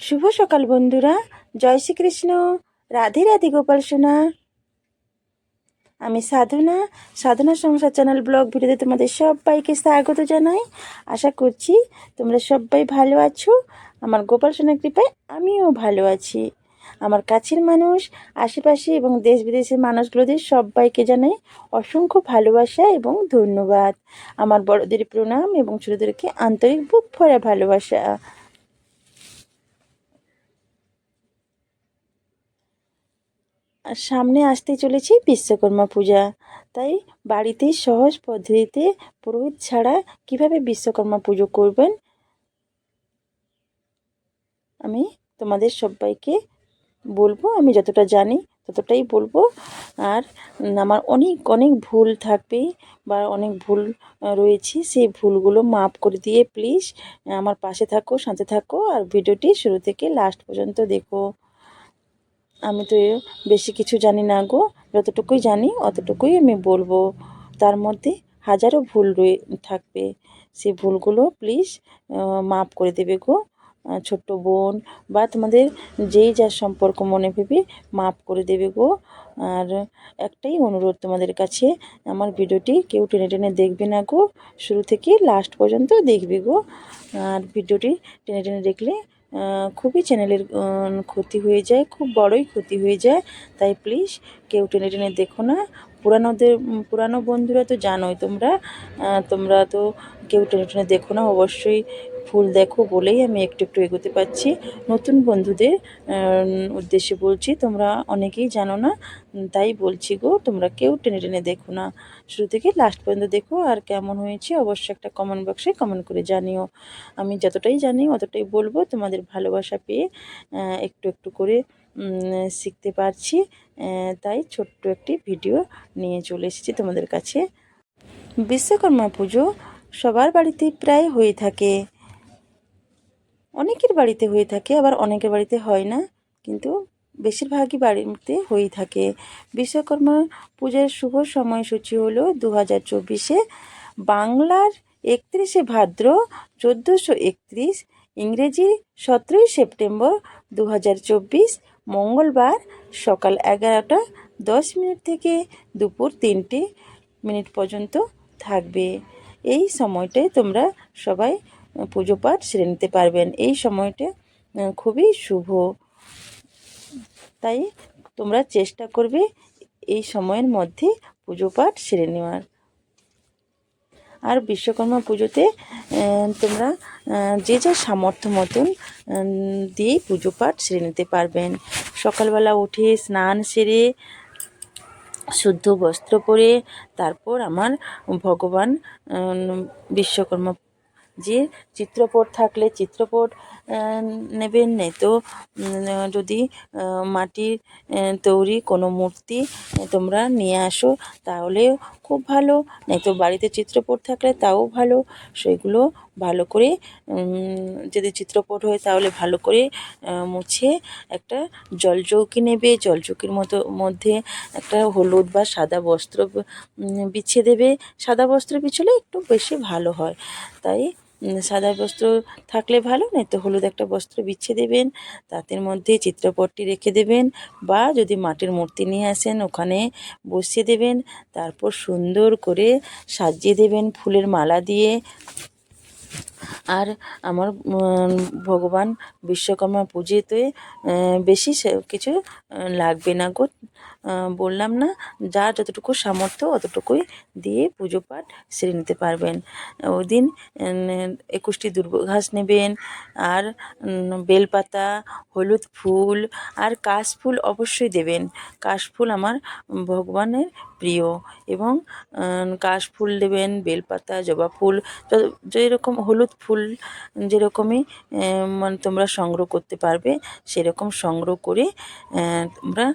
শুভ সকাল বন্ধুরা। জয় শ্রীকৃষ্ণ। রাধে রাধে গোপাল সোনা। আমি সাধনা। সাধনা সংসার চ্যানেল ব্লগ ভিডিওতে তোমাদের সবাইকে স্বাগত জানাই। আশা করছি তোমরা সবাই ভালো আছো। আমার গোপাল সোনার কৃপায় আমিও ভালো আছি। আমার কাছের মানুষ, আশেপাশে এবং দেশ বিদেশের মানুষগুলোদের সবাইকে জানাই অসংখ্য ভালোবাসা এবং ধন্যবাদ। আমার বড়দের প্রণাম এবং ছোটোদেরকে আন্তরিক বুক ভরা ভালোবাসা। আর সামনে আসতে চলেছে বিশ্বকর্মা পূজা। তাই বাড়িতে সহজ পদ্ধতিতে পুরোহিত ছাড়া কীভাবে বিশ্বকর্মা পুজো করবেন? আমি তোমাদের সবাইকে বলব, আমি যতটা জানি ততটাই বলব। আর আমার অনেক অনেক ভুল থাকবে বা অনেক ভুল রয়েছে, সেই ভুলগুলো মাপ করে দিয়ে প্লিজ আমার পাশে থাকো, সাথে থাকো। আর ভিডিওটি শুরু থেকে লাস্ট পর্যন্ত দেখো। আমি তো বেশি কিছু জানি না গো। যতটুকুই জানি, অতটুকুই আমি বলব। তার মধ্যে হাজারো ভুল রয়ে থাকবে। সেই ভুলগুলো প্লিজ মাফ করে দেবে গো। ছোট্ট বোন বা তোমাদের যেই যার সম্পর্ক মনে ভেবে মাফ করে দেবে গো। আর একটাই অনুরোধ তোমাদের কাছে, আমার ভিডিওটি কেউ টেনে টেনে দেখবে না গো। শুরু থেকে লাস্ট পর্যন্ত দেখবে গো। আর ভিডিওটি টেনে টেনে দেখলে খুবই চ্যানেলের ক্ষতি হয়ে যায়, খুব বড়ই ক্ষতি হয়ে যায়। তাই প্লিজ কেউ টেনে টেনে দেখো না। পুরানোদের পুরানো বন্ধুরা তো জানোই তোমরা। তোমরা তো কেউ টেনে টেনে দেখো না। অবশ্যই ফুল দেখো বলেই আমি একটু একটু এগোতে পারছি। নতুন বন্ধুদের উদ্দেশ্যে বলছি, তোমরা অনেকেই জানো না, তাই বলছি গো, তোমরা কেউ টেনে টেনে দেখো না। শুরু থেকে লাস্ট পর্যন্ত দেখো আর কেমন হয়েছে, অবশ্যই একটা কমেন্ট বক্সে কমেন্ট করে জানিও। আমি যতটাই জানি, অতটাই বলব, তোমাদের ভালোবাসা পেয়ে একটু একটু করে শিখতে পারছি তাই ছোট্ট একটি ভিডিও নিয়ে চলে এসেছি তোমাদের কাছে। বিশ্বকর্মা পুজো সবার বাড়িতেই প্রায় হয়ে থাকে। অনেকের বাড়িতে হয়ে থাকে, আবার অনেকের বাড়িতে হয় না। কিন্তু বেশিরভাগই বাড়িতে হয়েই থাকে। বিশ্বকর্মা পূজার শুভ সময়সূচি হলো দু হাজার চব্বিশে। বাংলার একত্রিশে ভাদ্র চোদ্দোশো একত্রিশ, ইংরেজি সতেরোই সেপ্টেম্বর দু হাজার চব্বিশ, মঙ্গলবার সকাল এগারোটা দশ মিনিট থেকে দুপুর তিনটে মিনিট পর্যন্ত থাকবে। এই সময়টায় তোমরা সবাই পুজো পাঠ সেরে নিতে পারবেন। এই সময়টা খুবই শুভ। তাই তোমরা চেষ্টা করবে এই সময়ের মধ্যে পুজো পাঠ সেরে নেওয়ার। আর বিশ্বকর্মা পুজোতে তোমরা যে যা সামর্থ্য মতন দিয়েই পুজো পাঠ সেরে নিতে পারবেন। সকালবেলা উঠে স্নান সেরে, শুদ্ধ বস্ত্র পরে, তারপর আমার ভগবান বিশ্বকর্মা যে চিত্রপট থাকলে চিত্রপট নেবেন নেই তো যদি মাটির তৈরি কোনো মূর্তি তোমরা নিয়ে আসো, তাহলে খুব ভালো। নেই তো বাড়িতে চিত্রপট থাকলে তাও ভালো। সেগুলো ভালো করে যদি চিত্রপট হয় তাহলে ভালো করে মুছে একটা জলচৌকি নেবে। জলচৌকির মতো, মধ্যে একটা হলুদ বা সাদা বস্ত্র বিছিয়ে দেবে। সাদা বস্ত্র বিছলে একটু বেশি ভালো হয়। তাই সাদা বস্ত্র থাকলে ভালো নয় তো হলুদ একটা বস্ত্র বিছিয়ে দেবেন, তাতের মধ্যে চিত্রপটটি রেখে দেবেন বা যদি মাটির মূর্তি নিয়ে আসেন ওখানে বসিয়ে দেবেন, তারপর সুন্দর করে সাজিয়ে দেবেন ফুলের মালা দিয়ে। আর আমার ভগবান বিশ্বকর্মা পুজোতে বেশি কিছু লাগবে না গো। বললাম না যার যতটুকু সামর্থ্য অতটুকুই দিয়ে পুজো পাঠ সেরে নিতে পারবেন। ওই দিন একুশটি দুর্ব ঘাস নেবেন, আর বেলপাতা, হলুদ ফুল, আর কাশফুল অবশ্যই দেবেন। কাশফুল আমার ভগবানের প্রিয় এবং কাশফুল দেবেন, বেলপাতা, জবা ফুল যেরকম হলুদ ফুল যেরকমই মানে তোমরা সংগ্রহ করতে পারবে, সেরকম সংগ্রহ করে তোমরা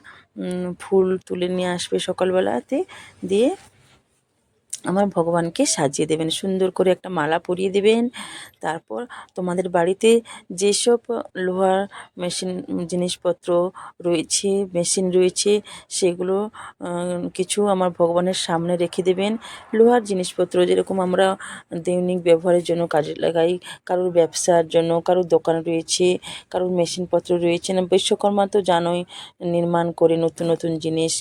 ফুল তুলে নিয়ে আসবে সকালবেলাতে, দিয়ে আমার ভগবানকে সাজিয়ে দেবেন, সুন্দর করে একটা মালা পরিয়ে দেবেন। তারপর তোমাদের বাড়িতে যেসব লোহার মেশিন, জিনিসপত্র রয়েছে, মেশিন রয়েছে, সেগুলো কিছু আমার ভগবানের সামনে রেখে দেবেন। লোহার জিনিসপত্র যেরকম আমরা দৈনিক ব্যবহারের জন্য কাজে লাগাই, কারোর ব্যবসার জন্য, কারোর দোকান রয়েছে, কারোর মেশিনপত্র রয়েছে, না, বিশ্বকর্মা তো জানোই, নির্মাণ করে নতুন নতুন জিনিস,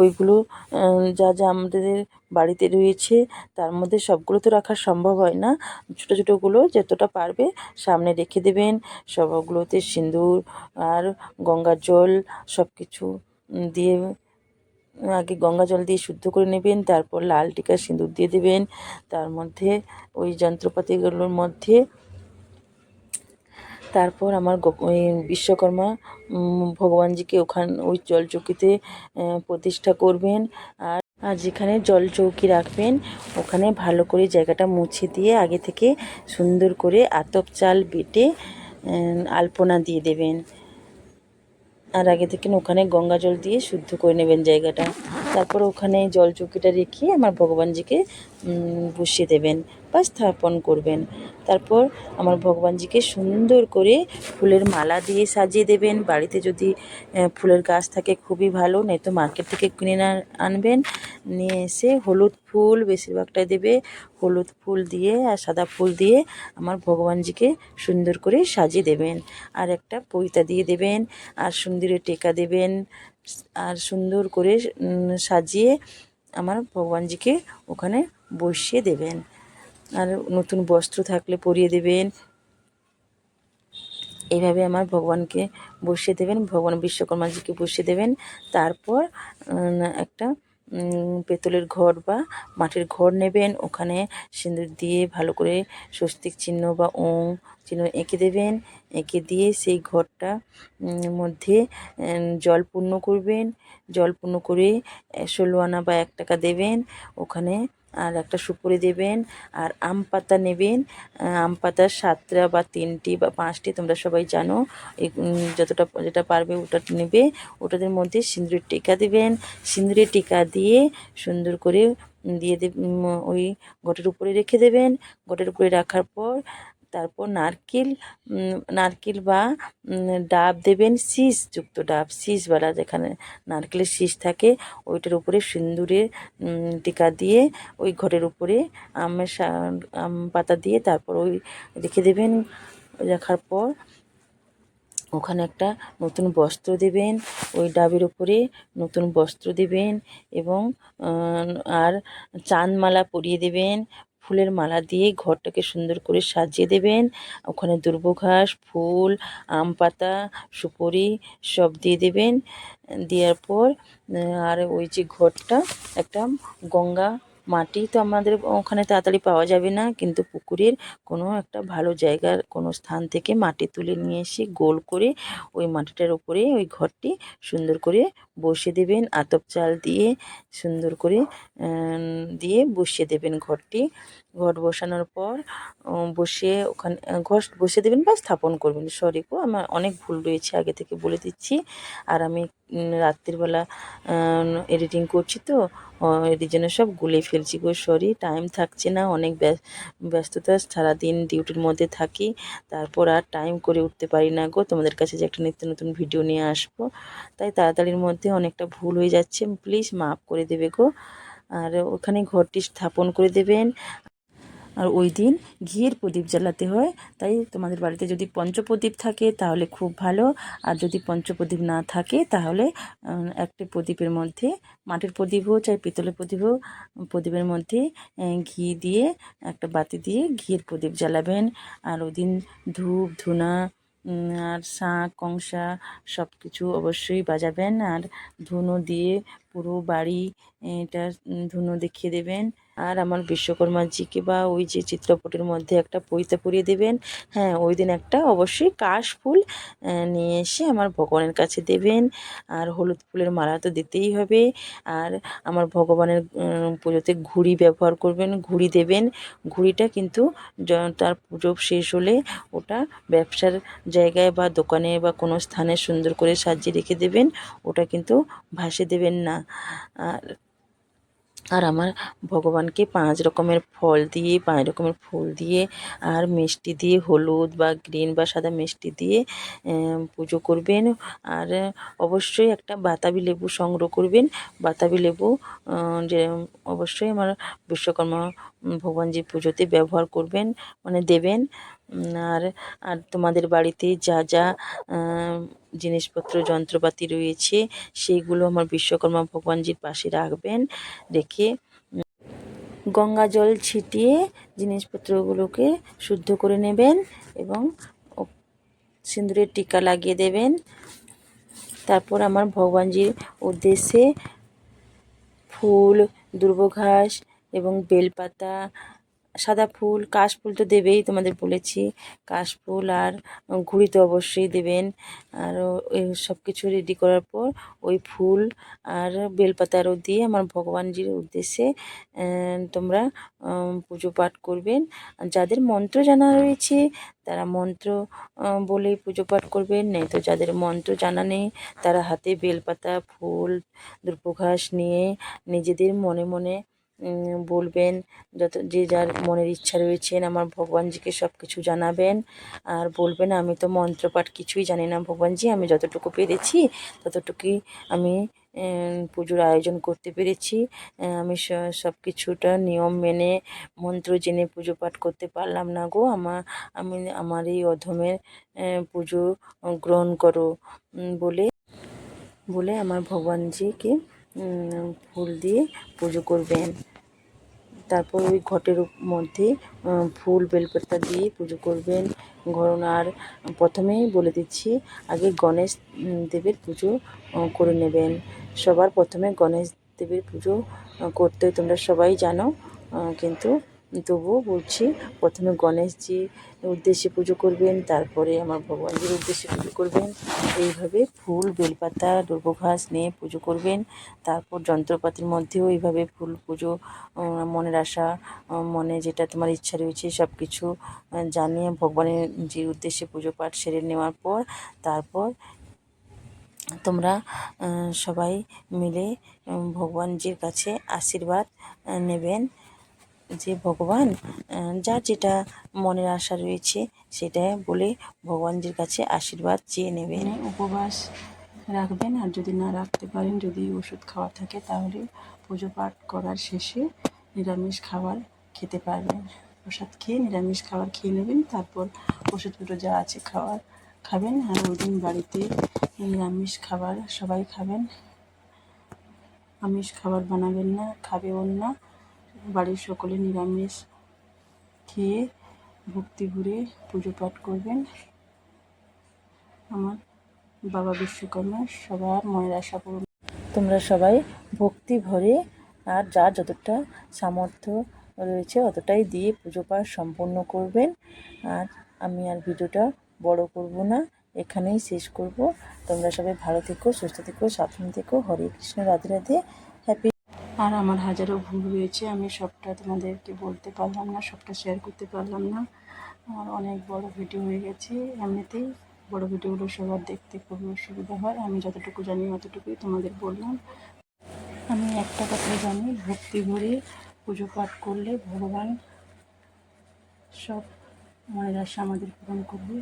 ওইগুলো যা যা আমাদের বাড়িতে রয়েছে, তার মধ্যে সবগুলো তো রাখা সম্ভব হয় না। ছোটো, ছোটোগুলো যতটা পারবে সামনে রেখে দেবেন। সবগুলোতে সিঁদুর আর গঙ্গার জল সব কিছু দিয়ে আগে গঙ্গা জল দিয়ে শুদ্ধ করে নেবেন, তারপর লাল টিকা সিঁদুর দিয়ে দেবেন। তার মধ্যে ওই যন্ত্রপাতিগুলোর মধ্যে তারপর আমার ওই বিশ্বকর্মা ভগবানজিকে ওখান, ওই জলচৌকিতে প্রতিষ্ঠা করবেন। আর আর যেখানে জল চৌকি রাখবেন, ওখানে ভালো করে জায়গাটা মুছে দিয়ে আগে থেকে সুন্দর করে আতপ চাল বেটে আলপনা দিয়ে দেবেন। আর আগে থেকে ওখানে গঙ্গা জল দিয়ে শুদ্ধ করে নেবেন জায়গাটা। তারপর ওখানে জল চৌকিটা রেখে আমার ভগবানজিকে বসিয়ে দেবেন। বা স্থাপন করবেন। তারপর আমার ভগবানজিকে সুন্দর করে ফুলের মালা দিয়ে সাজিয়ে দেবেন। বাড়িতে যদি ফুলের গাছ থাকে খুবই ভালো নয়তো মার্কেট থেকে কিনে আনবেন। নিয়ে এসে হলুদ ফুল বেশিরভাগটাই দেবে। হলুদ ফুল দিয়ে আর সাদা ফুল দিয়ে আমার ভগবানজিকে সুন্দর করে সাজিয়ে দেবেন। আর একটা পৈতা দিয়ে দেবেন, আর সুন্দরে টেকা দেবেন, আর সুন্দর করে সাজিয়ে আমার ভগবানজিকে ওখানে বসিয়ে দেবেন। আর নতুন বস্ত্র থাকলে পরিয়ে দেবেন। এইভাবে আমার ভগবানকে বসিয়ে দেবেন, ভগবান বিশ্বকর্মাজিকে বসিয়ে দেবেন। তারপর একটা পেতলের ঘর বা মাটির ঘর নেবেন। ওখানে সিঁদুর দিয়ে ভালো করে স্বস্তিক চিহ্ন বা ওং চিহ্ন এঁকে দেবেন। এঁকে দিয়ে সেই ঘরটা মধ্যে জল পূর্ণ করবেন। জল পূর্ণ করে ষোলো আনা বা এক টাকা দেবেন। ওখানে আর একটা সুপুরি দেবেন আর আম পাতা নেবেন। আম পাতা সাতটা বা তিনটি বা পাঁচটি, তোমরা সবাই জানো। যতটা যেটা পারবে ওটা নেবে। ওটাদের মধ্যে সিঁদুরের টিকা দেবেন। সিঁদুরের টিকা দিয়ে সুন্দর করে দিয়ে ওই ঘটের উপরে রেখে দেবেন। ঘটের উপরে রাখার পর তারপর নারকেল নারকেল বা ডাব দেবেন শীষযুক্ত ডাব শীষওয়ালা যেখানে নারকেলের শীষ থাকে ওইটার উপরে সিন্দুরের উম, টিকা দিয়ে ওই ঘরের উপরে আমের আম পাতা দিয়ে তারপর ওই রেখে দেবেন রাখার পর ওখানে একটা নতুন বস্ত্র দেবেন ওই ডাবের উপরে নতুন বস্ত্র দেবেন এবং আর চাঁদমালা পরিয়ে দেবেন ফুলের মালা দিয়ে ঘরটাকে সুন্দর করে সাজিয়ে দেবেন। ওখানে দুর্বঘাস ফুল, আম পাতা, সুপুরি সব দিয়ে দেবেন। দেওয়ার পর আর ওই যে ঘরটা একটা গঙ্গা মাটি তো আমাদের ওখানে তাড়াতাড়ি পাওয়া যাবে না, কিন্তু পুকুরের কোনো একটা ভালো জায়গার কোনো স্থান থেকে মাটি তুলে নিয়ে এসে গোল করে ওই মাটিটার উপরে ওই ঘরটি সুন্দর করে বসিয়ে দেবেন, আতপ চাল দিয়ে সুন্দর করে দিয়ে বসিয়ে দেবেন ঘরটি। ঘর বসানোর পর বসিয়ে ওখানে, ঘর বসিয়ে দেবেন বা স্থাপন করবেন। সরি গো, আমার অনেক ভুল রয়েছে, আগে থেকে বলে দিচ্ছি। আর আমি রাত্রিবেলা এডিটিং করছি তো এর জন্য সব গুলে ফেলছি গো। সরি টাইম থাকছে না, অনেক ব্য- ব্যস্ততা, সারাদিন ডিউটির মধ্যে থাকি। তারপর আর টাইম করে উঠতে পারি না গো। তোমাদের কাছে যে একটা নিত্য নতুন ভিডিও নিয়ে আসব। তাই তাড়াতাড়ির মধ্যে অনেকটা ভুল হয়ে যাচ্ছে। প্লিজ মাফ করে দেবে গো। আর ওখানে ঘরটি স্থাপন করে দেবেন। আর ওই দিন ঘিয়ের প্রদীপ জ্বালাতে হয়। তাই তোমাদের বাড়িতে যদি পঞ্চপ্রদীপ থাকে তাহলে খুব ভালো। আর যদি পঞ্চপ্রদীপ না থাকে তাহলে একটি প্রদীপের মধ্যে, মাটির প্রদীপ হোক চাই, পিতলের প্রদীপ হোক প্রদীপের মধ্যে ঘি দিয়ে একটা বাতি দিয়ে ঘিয়ের প্রদীপ জ্বালাবেন। আর ওই দিন ধূপ, ধুনা আর শাঁখ, কংসা সব কিছু অবশ্যই বাজাবেন। আর ধুনো দিয়ে পুরো বাড়ি এটা ধুনো দেখিয়ে দেবেন। আর আমার বিশ্বকর্মাজিকে বা ওই যে চিত্রপটের মধ্যে একটা পৈতা পরিয়ে দেবেন। হ্যাঁ ওই দিন একটা অবশ্যই কাশ ফুল নিয়ে এসে আমার ভগবানের কাছে দেবেন। আর হলুদ ফুলের মালা তো দিতেই হবে। আর আমার ভগবানের পুজোতে ঘুড়ি ব্যবহার করবেন, ঘুড়ি দেবেন। ঘুড়িটা কিন্তু তার পুজো শেষ হলে ওটা ব্যবসার জায়গায় বা দোকানে বা কোনো স্থানে সুন্দর করে সাজিয়ে রেখে দেবেন। ওটা কিন্তু ভাসে দেবেন না। আর আর আমার ভগবানকে পাঁচ রকমের ফল দিয়ে, পাঁচ রকমের ফুল দিয়ে আর মিষ্টি দিয়ে, হলুদ বা গ্রিন বা সাদা মিষ্টি দিয়ে পুজো করবেন। আর অবশ্যই একটা বাতাবি লেবু সংগ্রহ করবেন। বাতাবি লেবু যে, অবশ্যই আমার বিশ্বকর্মা ভগবানজির পুজোতে ব্যবহার করবেন মানে দেবেন। আর আর তোমাদের বাড়িতে যা যা জিনিসপত্র, যন্ত্রপাতি রয়েছে সেইগুলো আমার বিশ্বকর্মা ভগবানজির পাশে রাখবেন, রেখে গঙ্গা জল ছিটিয়ে জিনিসপত্রগুলোকে শুদ্ধ করে নেবেন এবং সিঁদুরের টিকা লাগিয়ে দেবেন। তারপর আমার ভগবানজির উদ্দেশ্যে ফুল দুর্বঘাস এবং বেলপাতা সাদা ফুল কাশফুল তো দেবেই তোমাদের বলেছি। কাশফুল আর ঘুড়ি তো অবশ্যই দেবেন। আর সব কিছু রেডি করার পর ওই ফুল আর বেলপাতারও দিয়ে আমার ভগবানজির উদ্দেশ্যে তোমরা পুজো পাঠ করবেন। যাদের মন্ত্র জানা রয়েছে, তারা মন্ত্র বলেই পুজো পাঠ করবেন। নেই তো যাদের মন্ত্র জানা নেই, তারা হাতে বেলপাতা, ফুল, দুর্পঘাস নিয়ে নিজেদের মনে মনে বলবেন, যত, যে যার মনের ইচ্ছা রয়েছেন, আমার ভগবানজিকে সব কিছু জানাবেন। আর বলবেন, আমি তো মন্ত্রপাঠ কিছুই জানি না ভগবানজি, আমি যতটুকু পেরেছি, ততটুকুই আমি পুজোর আয়োজন করতে পেরেছি। আমি সব কিছুটা নিয়ম মেনে, মন্ত্র জেনে পুজো পাঠ করতে পারলাম না গো। আমার আমি, আমার এই অধমের পুজো গ্রহণ করো বলে বলে আমার ভগবানজিকে ফুল দিয়ে পুজো করবেন। তারপর ওই ঘটের মধ্যে ফুল, বেলপাতা দিয়ে পুজো করবেন। ঘরণ আর প্রথমেই বলে দিচ্ছি, আগে গণেশ দেবের পুজো করে নেবেন। সবার প্রথমে গণেশ দেবের পুজো করতে তোমরা সবাই জানো কিন্তু তবুও বলছি, প্রথমে গণেশজি উদ্দেশ্যে পুজো করবেন, তারপরে আমার ভগবানজির উদ্দেশ্যে পুজো করবেন। এইভাবে ফুল, বেলপাতা দুর্বঘাস নিয়ে পুজো করবেন। তারপর যন্ত্রপাতির মধ্যেও এইভাবে ফুল পুজো মনের আশা মনে যেটা তোমার ইচ্ছা রয়েছে সব কিছু জানিয়ে ভগবানের যে উদ্দেশ্যে পুজো পাঠ সেরে নেওয়ার পর, তারপর তোমরা সবাই মিলে ভগবানজির কাছে আশীর্বাদ নেবেন। যে ভগবান যার যেটা মনের আশা রয়েছে সেটা বলে ভগবানজির কাছে আশীর্বাদ চেয়ে নেবেন। উপবাস রাখবেন আর যদি না রাখতে পারেন, যদি ওষুধ খাওয়া থাকে তাহলে পুজো পাঠ করার শেষে নিরামিষ খাবার খেতে পারবেন। প্রসাদ খেয়ে নিরামিষ খাবার খেয়ে নেবেন, তারপর ওষুধগুলো যা আছে খাওয়ার খাবেন আর ওই দিন বাড়িতে নিরামিষ খাবার সবাই খাবেন। আমিষ খাবার বানাবেন না, খাবেও না বাড়ির সকলে নিরামিষ খেয়ে ভক্তি ঘুরে পুজো পাঠ করবেন। আমার বাবা বিশ্বকর্মা, সবার মনের আশা পূরণ। তোমরা সবাই ভক্তি ভরে আর যার যতটা সামর্থ্য রয়েছে অতটাই দিয়ে পুজো পাঠ সম্পূর্ণ করবেন। আর আমি আর ভিডিওটা বড় করব না, এখানেই শেষ করব। তোমরা সবাই ভালো থেকো, সুস্থ থেকো, সাবধান থেকো। হরে কৃষ্ণ, রাধে রাধে। আর আমার হাজারো ভুল রয়েছে আমি সবটা তোমাদেরকে বলতে পারলাম না, সবটা শেয়ার করতে পারলাম না। আমার অনেক বড় ভিডিও হয়ে গেছে, এমনিতেই বড় ভিডিওগুলো সবার দেখতে খুবই অসুবিধা হয়, আমি যতটুকু জানি অতটুকুই তোমাদের বললাম। আমি একটা কথা জানি, ভক্তি ভরে পুজো পাঠ করলে ভগবান সব মনের আশা আমাদের পূরণ করবে।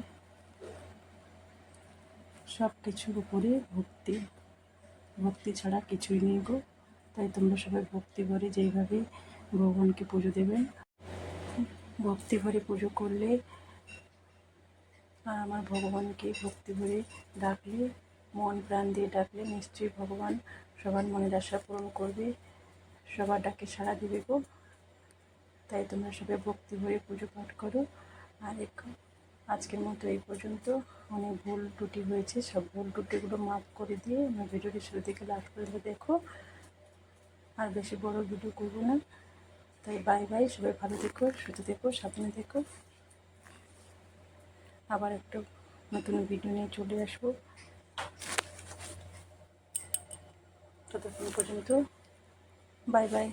সব কিছুর উপরে ভক্তি ভক্তি ছাড়া কিছুই নেই গো। তাই তোমরা সবাই ভক্তি ভরে যেইভাবে ভগবানকে পুজো দেবেন ভক্তি ভরে পুজো করলে আর আমার ভগবানকে ভক্তি ভরে ডাকলে, মন প্রাণ দিয়ে ডাকলে নিশ্চয়ই ভগবান সবার মনের আশা পূরণ করবে, সবার ডাকে সাড়া দিবে গো। তাই তোমরা সবাই ভক্তি ভরে পুজো পাঠ করো। আর আজকের মতো এই পর্যন্ত। অনেক ভুল ত্রুটি হয়েছে, সব ভুল ত্রুটিগুলো মাফ করে দিয়ে আমার ভিডিওটি শুরু থেকে লাস্ট পর্যন্ত দেখো। আর বেশি বড় ভিডিও করব না। তাই বাই বাই সবাই ভালো দেখো সুস্থ দেখো সাবধানে থেকো। আবার একটু নতুন ভিডিও নিয়ে চলে আসব। ততক্ষণ পর্যন্ত বাই বাই